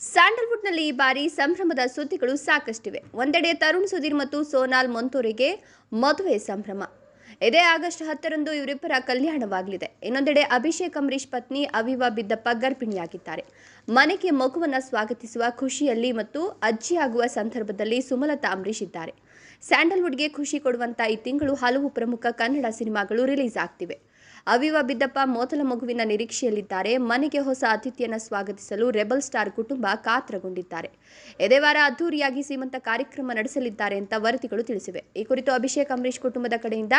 ಸ್ಯಾಂಡಲ್ವುಡ್ನಲ್ಲಿ ಈ ಬಾರಿ ಸಂಭ್ರಮದ ಸುದ್ದಿಗಳು ಸಾಕಷ್ಟಿವೆ. ಒಂದೆಡೆ ತರುಣ್ ಸುಧೀರ್ ಮತ್ತು ಸೋನಾಲ್ ಮೊಂತೂರಿಗೆ ಮದುವೆ ಸಂಭ್ರಮ. ಇದೇ ಆಗಸ್ಟ್ ಹತ್ತರಂದು ಇವರಿಬ್ಬರ ಕಲ್ಯಾಣವಾಗಲಿದೆ. ಇನ್ನೊಂದೆಡೆ ಅಭಿಷೇಕ್ ಅಂಬರೀಷ್ ಪತ್ನಿ ಅವಿವ ಬಿದ್ದಪ್ಪ ಗರ್ಭಿಣಿಯಾಗಿದ್ದಾರೆ. ಮನೆಗೆ ಮಗುವನ್ನು ಸ್ವಾಗತಿಸುವ ಖುಷಿಯಲ್ಲಿ ಮತ್ತು ಅಜ್ಜಿಯಾಗುವ ಸಂದರ್ಭದಲ್ಲಿ ಸುಮಲತಾ ಅಂಬರೀಷ್ ಇದ್ದಾರೆ ಸ್ಯಾಂಡಲ್ವುಡ್ಗೆ ಖುಷಿ ಕೊಡುವಂಥ ಈ ತಿಂಗಳು ಹಲವು ಪ್ರಮುಖ ಕನ್ನಡ ಸಿನಿಮಾಗಳು ರಿಲೀಸ್ ಆಗ್ತಿವೆ. ಅವಿವಾ ಬಿದ್ದಪ್ಪ ಮೊದಲ ಮಗುವಿನ ನಿರೀಕ್ಷೆಯಲ್ಲಿದ್ದಾರೆ. ಮನೆಗೆ ಹೊಸ ಅತಿಥಿಯನ್ನು ಸ್ವಾಗತಿಸಲು ರೆಬಲ್ ಸ್ಟಾರ್ ಕುಟುಂಬ ಕಾತ್ರಗೊಂಡಿದ್ದಾರೆ. ಇದೇ ವಾರ ಅದ್ದೂರಿಯಾಗಿ ಸೀಮಂತ ಕಾರ್ಯಕ್ರಮ ನಡೆಸಲಿದ್ದಾರೆ ಅಂತ ವರದಿಗಳು ತಿಳಿಸಿವೆ. ಈ ಕುರಿತು ಅಭಿಷೇಕ್ ಅಂಬರೀಶ್ ಕುಟುಂಬದ ಕಡೆಯಿಂದ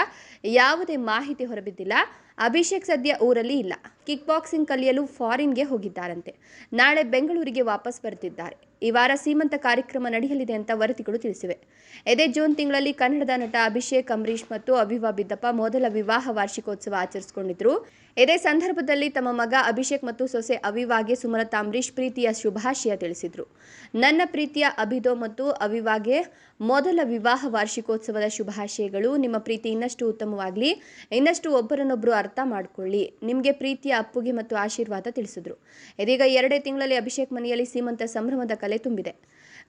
ಯಾವುದೇ ಮಾಹಿತಿ ಹೊರಬಿದ್ದಿಲ್ಲ. ಅಭಿಷೇಕ್ ಸದ್ಯ ಊರಲ್ಲಿ ಇಲ್ಲ. ಕಿಕ್ ಬಾಕ್ಸಿಂಗ್ ಕಲಿಯಲು ಫಾರಿನ್ಗೆ ಹೋಗಿದ್ದಾರಂತೆ. ನಾಳೆ ಬೆಂಗಳೂರಿಗೆ ವಾಪಸ್ ಬರುತ್ತಿದ್ದಾರೆ. ಈ ವಾರ ಸೀಮಂತ ಕಾರ್ಯಕ್ರಮ ನಡೆಯಲಿದೆ ಅಂತ ವರದಿಗಳು ತಿಳಿಸಿವೆ. ಇದೇ ಜೂನ್ ತಿಂಗಳಲ್ಲಿ ಕನ್ನಡದ ನಟ ಅಭಿಷೇಕ್, ಅಂಬರೀಷ್ ಮತ್ತು ಅವಿವಾ ಬಿದ್ದಪ್ಪ ಮೊದಲ ವಿವಾಹ ವಾರ್ಷಿಕೋತ್ಸವ ಆಚರಿಸಿಕೊಂಡಿದ್ರು. ಇದೇ ಸಂದರ್ಭದಲ್ಲಿ ತಮ್ಮ ಮಗ ಅಭಿಷೇಕ್ ಮತ್ತು ಸೊಸೆ ಅವಿವಾಗೆ ಸುಮಲತಾ, ಅಂಬರೀಷ್ ಪ್ರೀತಿಯ ಶುಭಾಶಯ ತಿಳಿಸಿದ್ರು. ನನ್ನ ಪ್ರೀತಿಯ ಅಭಿದೋ ಮತ್ತು ಅವಿವಾಗೆ ಮೊದಲ ವಿವಾಹ ವಾರ್ಷಿಕೋತ್ಸವದ ಶುಭಾಶಯಗಳು. ನಿಮ್ಮ ಪ್ರೀತಿ ಇನ್ನಷ್ಟು ಉತ್ತಮವಾಗಲಿ, ಇನ್ನಷ್ಟು ಒಬ್ಬರನ್ನೊಬ್ಬರು ಅರ್ಥ ಮಾಡಿಕೊಳ್ಳಿ. ನಿಮಗೆ ಪ್ರೀತಿಯ ಅಪ್ಪುಗೆ ಮತ್ತು ಆಶೀರ್ವಾದ ತಿಳಿಸಿದ್ರು. ಇದೀಗ ಎರಡೇ ತಿಂಗಳಲ್ಲಿ ಅಭಿಷೇಕ್ ಮನೆಯಲ್ಲಿ ಸೀಮಂತ ಸಂಭ್ರಮದ ಕಲೆ ತುಂಬಿದೆ.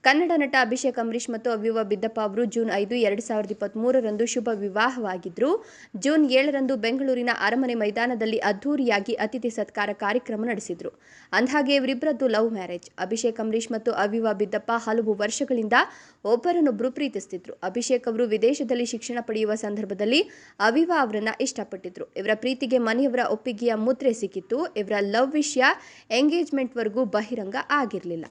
ಕನ್ನಡ ನಟ ಅಭಿಷೇಕ್ ಅಂಬರೀಷ್ ಮತ್ತು ಅವಿವ ಬಿದ್ದಪ್ಪ ಅವರು ಜೂನ್ ಐದು, ಎರಡು ಸಾವಿರದ ಇಪ್ಪತ್ತ್ಮೂರರಂದು ಶುಭ ವಿವಾಹವಾಗಿದ್ದರು ಜೂನ್ ಏಳರಂದು ಬೆಂಗಳೂರಿನ ಅರಮನೆ ಮೈದಾನದಲ್ಲಿ ಅದ್ಧೂರಿಯಾಗಿ ಅತಿಥಿ ಸತ್ಕಾರ ಕಾರ್ಯಕ್ರಮ ನಡೆಸಿದ್ರು. ಅಂದಹಾಗೆ ಇವರಿಬ್ಬರದ್ದು ಲವ್ ಮ್ಯಾರೇಜ್. ಅಭಿಷೇಕ್ ಅಂಬರೀಷ್ ಮತ್ತು ಅವಿವಾ ಬಿದ್ದಪ್ಪ ಹಲವು ವರ್ಷಗಳಿಂದ ಒಬ್ಬರನ್ನೊಬ್ಬರು ಪ್ರೀತಿಸ್ತಿದ್ರು. ಅಭಿಷೇಕ್ ಅವರು ವಿದೇಶದಲ್ಲಿ ಶಿಕ್ಷಣ ಪಡೆಯುವ ಸಂದರ್ಭದಲ್ಲಿ ಅವಿವಾ ಅವರನ್ನು ಇಷ್ಟಪಟ್ಟಿದ್ರು. ಇವರ ಪ್ರೀತಿಗೆ ಮನೆಯವರ ಒಪ್ಪಿಗೆಯ ಮುದ್ರೆ ಸಿಕ್ಕಿತ್ತು. ಇವರ ಲವ್ ವಿಷಯ ಎಂಗೇಜ್ಮೆಂಟ್ವರೆಗೂ ಬಹಿರಂಗ ಆಗಿರಲಿಲ್ಲ.